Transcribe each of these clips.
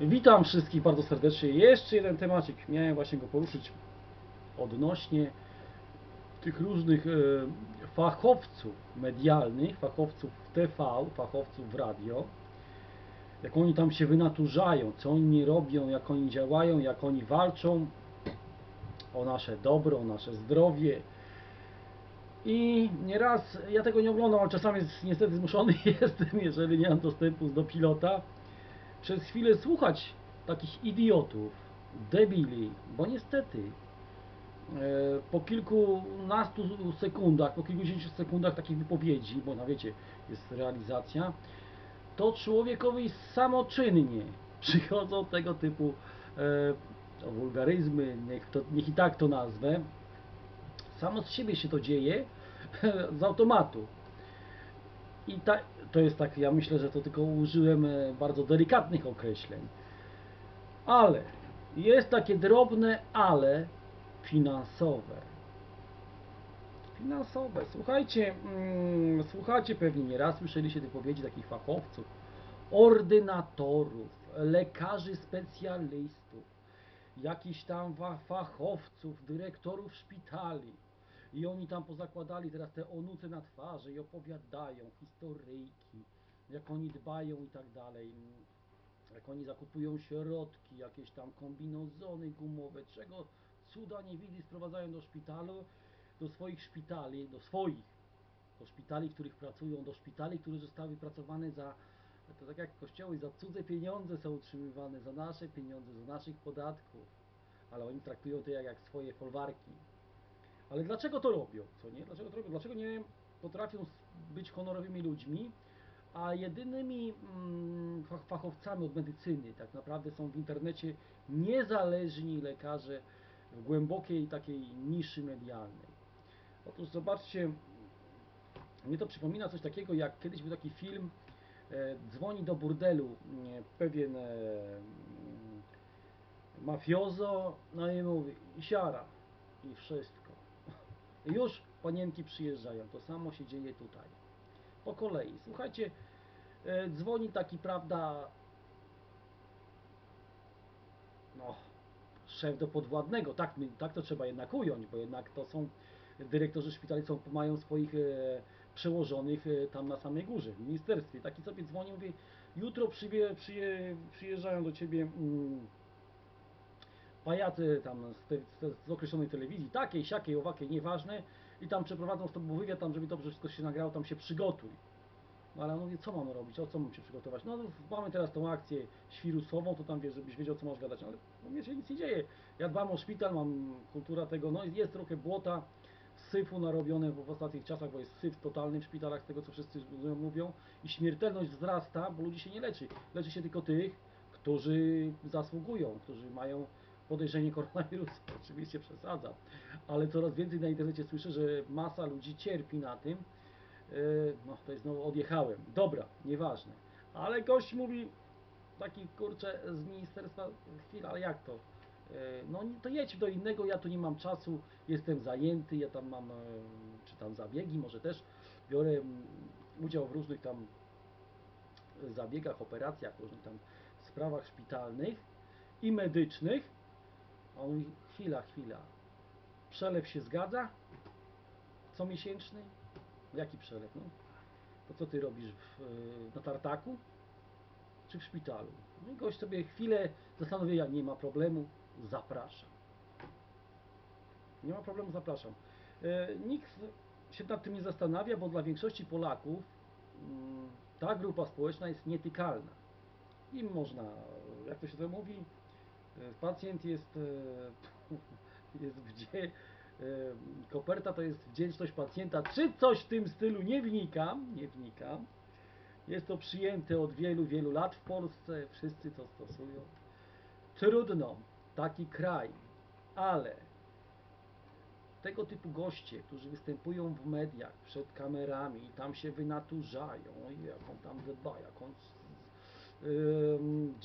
Witam wszystkich bardzo serdecznie. Jeszcze jeden temacik. Miałem właśnie go poruszyć odnośnie tych różnych e, fachowców medialnych, fachowców w TV, fachowców w radio. Jak oni tam się wynaturzają, co oni robią, jak oni działają, jak oni walczą o nasze dobro, o nasze zdrowie. I nieraz ja tego nie oglądam, ale czasami niestety zmuszony jestem, jeżeli nie mam dostępu do pilota, przez chwilę słuchać takich idiotów, debili, bo niestety e, po kilkunastu sekundach, po kilkudziesięciu sekundach takich wypowiedzi, bo no wiecie, jest realizacja, to człowiekowi samoczynnie przychodzą tego typu e, wulgaryzmy, niech, to, niech i tak to nazwę, samo z siebie się to dzieje, z automatu. I ta, to jest tak, ja myślę, że to tylko użyłem e, bardzo delikatnych określeń. Ale jest takie drobne ale finansowe. Finansowe. Słuchajcie, mm, słuchacie pewnie nieraz, słyszeliście wypowiedzi takich fachowców, ordynatorów, lekarzy specjalistów, jakichś tam fa- fachowców, dyrektorów szpitali. I oni tam pozakładali teraz te onuce na twarzy i opowiadają historyjki, jak oni dbają i tak dalej. Jak oni zakupują środki, jakieś tam kombinozony gumowe, czego cuda nie widzi, sprowadzają do szpitalu, do swoich szpitali, do swoich, do szpitali, w których pracują, do szpitali, które zostały wypracowane za, to tak jak kościoły, za cudze pieniądze są utrzymywane, za nasze pieniądze, za naszych podatków. Ale oni traktują to jak, jak swoje folwarki. Ale dlaczego to robią? Co nie? Dlaczego to robią? Dlaczego nie potrafią być honorowymi ludźmi, a jedynymi mm, fach- fachowcami od medycyny tak naprawdę są w internecie niezależni lekarze w głębokiej takiej niszy medialnej. Otóż zobaczcie, mnie to przypomina coś takiego, jak kiedyś był taki film e, Dzwoni do burdelu pewien e, mm, mafiozo, no i mówi, siara, i wszystko. Już panienki przyjeżdżają, to samo się dzieje tutaj. Po kolei. Słuchajcie, e, dzwoni taki, prawda, no, szef do podwładnego, tak, tak to trzeba jednak ująć, bo jednak to są dyrektorzy szpitali, są, mają swoich e, przełożonych e, tam na samej górze, w ministerstwie. Taki sobie dzwoni, mówi, jutro przyje, przyje, przyjeżdżają do ciebie mm, pajacy tam z, te, z, z określonej telewizji, takiej, siakiej, owakiej, nieważne, i tam przeprowadzą z tobą wywiad, tam żeby dobrze wszystko się nagrało, tam się przygotuj. No ale on mówi, co mamy robić, o co mam się przygotować? No mamy teraz tą akcję świrusową, to tam wiesz, żebyś wiedział, co masz gadać, no, ale u mnie się nic nie dzieje. Ja dbam o szpital, mam kultura tego, no jest trochę błota, syfu narobione w ostatnich czasach, bo jest syf totalny w szpitalach, z tego co wszyscy mówią, i śmiertelność wzrasta, bo ludzi się nie leczy. Leczy się tylko tych, którzy zasługują, którzy mają podejrzenie koronawirusa. Oczywiście przesadzam, ale coraz więcej na internecie słyszę, że masa ludzi cierpi na tym. Yy, No to jest znowu odjechałem. Dobra, nieważne. Ale gość mówi taki kurczę z ministerstwa, chwila, ale jak to? Yy, No to jedź do innego, ja tu nie mam czasu, jestem zajęty, ja tam mam, e, czy tam zabiegi, może też biorę mm, udział w różnych tam zabiegach, operacjach, różnych tam sprawach szpitalnych i medycznych. A on mówi, chwila, chwila, przelew się zgadza? Comiesięczny? Jaki przelew? No? To co ty robisz w, e, na tartaku? Czy w szpitalu? No i gość sobie chwilę zastanowienia, nie ma problemu, zapraszam. Nie ma problemu, zapraszam. E, Nikt się nad tym nie zastanawia, bo dla większości Polaków mm, ta grupa społeczna jest nietykalna. Im można, jak to się to mówi, pacjent jest, e, jest gdzie, e, koperta to jest wdzięczność pacjenta, czy coś w tym stylu, nie wnikam, nie wnikam. Jest to przyjęte od wielu, wielu lat w Polsce, wszyscy to stosują. Trudno, taki kraj, ale tego typu goście, którzy występują w mediach przed kamerami i tam się wynaturzają, oj, jak on tam dba, jak on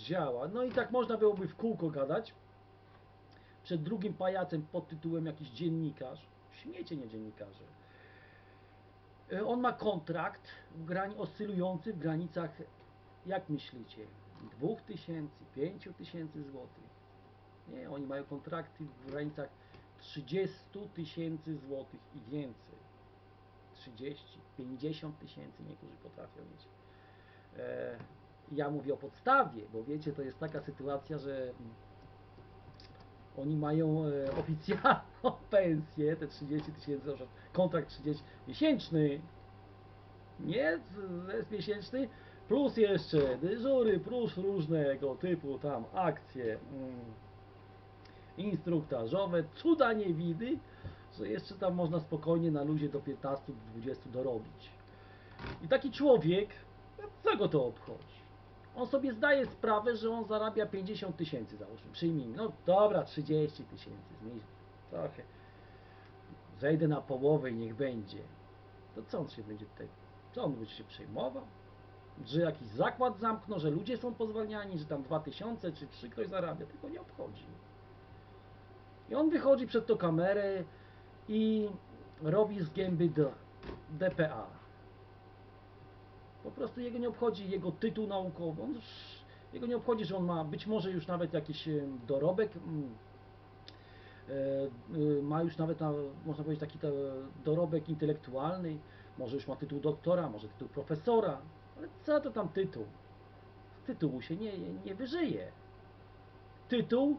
działa. No i tak można byłoby w kółko gadać. Przed drugim pajacem pod tytułem jakiś dziennikarz, śmiecie nie dziennikarze. Y, On ma kontrakt w grani, oscylujący w granicach, jak myślicie, 2000, 5000 złotych. Nie, oni mają kontrakty w granicach 30 tysięcy złotych i więcej. 30, 50 tysięcy niektórzy potrafią mieć. E, ja mówię o podstawie, bo wiecie, to jest taka sytuacja, że oni mają e, oficjalną pensję, te 30 tysięcy, kontrakt 30 miesięczny, nie jest miesięczny, plus jeszcze dyżury, plus różnego typu tam akcje mm, instruktażowe, cuda nie widy, że jeszcze tam można spokojnie na luzie do 15-20 dorobić. I taki człowiek, no co go to obchodzi? On sobie zdaje sprawę, że on zarabia 50 tysięcy, załóżmy, przyjmijmy. No dobra, 30 tysięcy, zmniejsz trochę. Zejdę na połowę i niech będzie. To co on się będzie tutaj, co on będzie się przejmował? Że jakiś zakład zamknął, że ludzie są pozwalniani, że tam 2000 czy 3 ktoś zarabia, tylko nie obchodzi. I on wychodzi przed tą kamerę i robi z gęby D, DPA. Po prostu jego nie obchodzi jego tytuł naukowy. On, jego nie obchodzi, że on ma być może już nawet jakiś em, dorobek. mm, e, y, Ma już nawet, na, można powiedzieć, taki dorobek intelektualny. Może już ma tytuł doktora, może tytuł profesora. Ale co to tam tytuł? Z tytułu się nie, nie wyżyje. Tytuł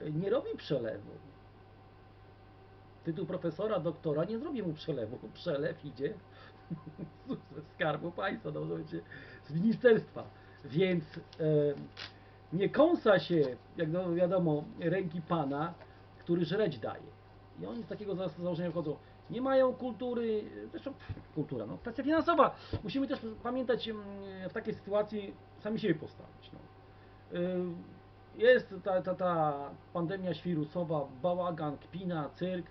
nie robi przelewu. Tytuł profesora, doktora nie zrobi mu przelewu. Przelew idzie skarbu państwa, no, z ministerstwa. Więc e, nie kąsa się, jak no, wiadomo, ręki pana, który żreć daje. I oni z takiego za- założenia wychodzą. Nie mają kultury, zresztą pff, kultura, no kwestia finansowa. Musimy też pamiętać mm, w takiej sytuacji sami siebie postawić. No. Y, Jest ta, ta, ta pandemia świrusowa, bałagan, kpina, cyrk,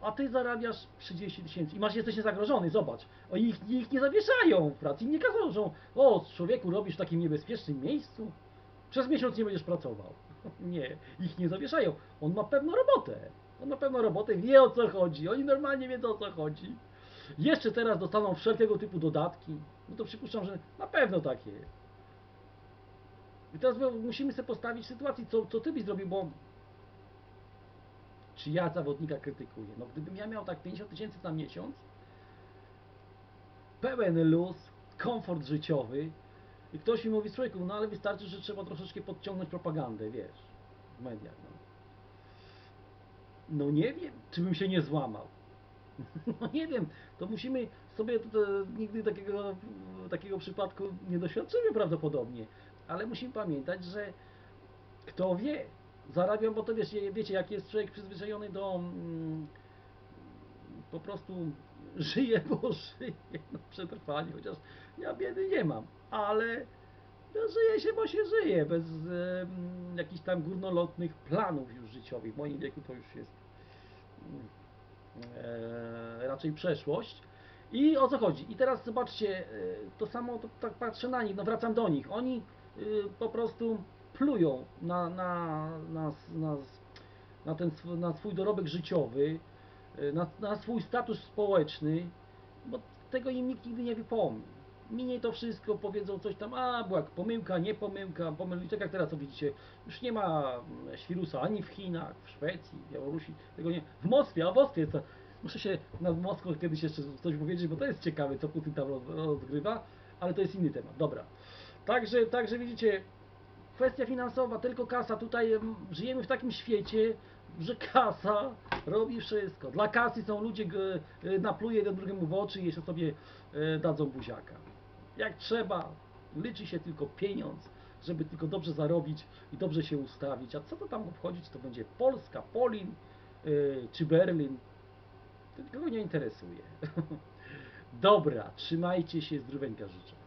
a ty zarabiasz 30 tysięcy i masz, jesteś niezagrożony, zobacz. O, ich, ich nie zawieszają w pracy, nie każą, o, człowieku robisz w takim niebezpiecznym miejscu, przez miesiąc nie będziesz pracował. Nie, ich nie zawieszają. On ma pewną robotę. On ma pewną robotę, wie o co chodzi. Oni normalnie wiedzą o co chodzi. Jeszcze teraz dostaną wszelkiego typu dodatki. No to przypuszczam, że na pewno tak jest. I teraz my musimy sobie postawić w sytuacji, co, co ty byś zrobił, bo czy ja zawodnika krytykuję? No gdybym ja miał tak 50 tysięcy na miesiąc, pełen luz, komfort życiowy i ktoś mi mówi, człowieku, no ale wystarczy, że trzeba troszeczkę podciągnąć propagandę, wiesz, w mediach. No, no nie wiem, czy bym się nie złamał. No nie wiem, to musimy sobie, to, to, nigdy takiego, takiego przypadku nie doświadczymy prawdopodobnie, ale musimy pamiętać, że kto wie, zarabiam, bo to wiesz, wiecie, jak jest człowiek przyzwyczajony do mm, po prostu żyje, bo żyje na przetrwanie, chociaż ja biedy nie mam, ale no, żyje się, bo się żyje, bez em, jakichś tam górnolotnych planów już życiowych. W moim wieku to już jest mm, e, raczej przeszłość. I o co chodzi? I teraz zobaczcie, e, to samo, to, tak patrzę na nich, no wracam do nich. Oni y, po prostu plują na, na, na, na, na, ten, na swój dorobek życiowy, y, na, na swój status społeczny, bo tego im nikt nigdy nie wypomni. Minie to wszystko, powiedzą coś tam, a była pomyłka, nie pomyłka, pomyl... tak jak teraz to widzicie, już nie ma mm, świrusa ani w Chinach, w Szwecji, Białorusi, tego nie, w Moskwie, a w Moskwie to, muszę się nad Moskwą kiedyś jeszcze coś powiedzieć, bo to jest ciekawe, co Putin tam roz- rozgrywa, ale to jest inny temat, dobra. Także, także widzicie, kwestia finansowa, tylko kasa. Tutaj em, żyjemy w takim świecie, że kasa robi wszystko. Dla kasy są ludzie, y, napluje jeden drugiemu w oczy i jeszcze sobie e, dadzą buziaka. Jak trzeba, liczy się tylko pieniądz, żeby tylko dobrze zarobić i dobrze się ustawić. A co to tam obchodzić, czy to będzie Polska, Polin y, czy Berlin? To nikogo nie interesuje. Dobra, trzymajcie się, zdróweczka życzę.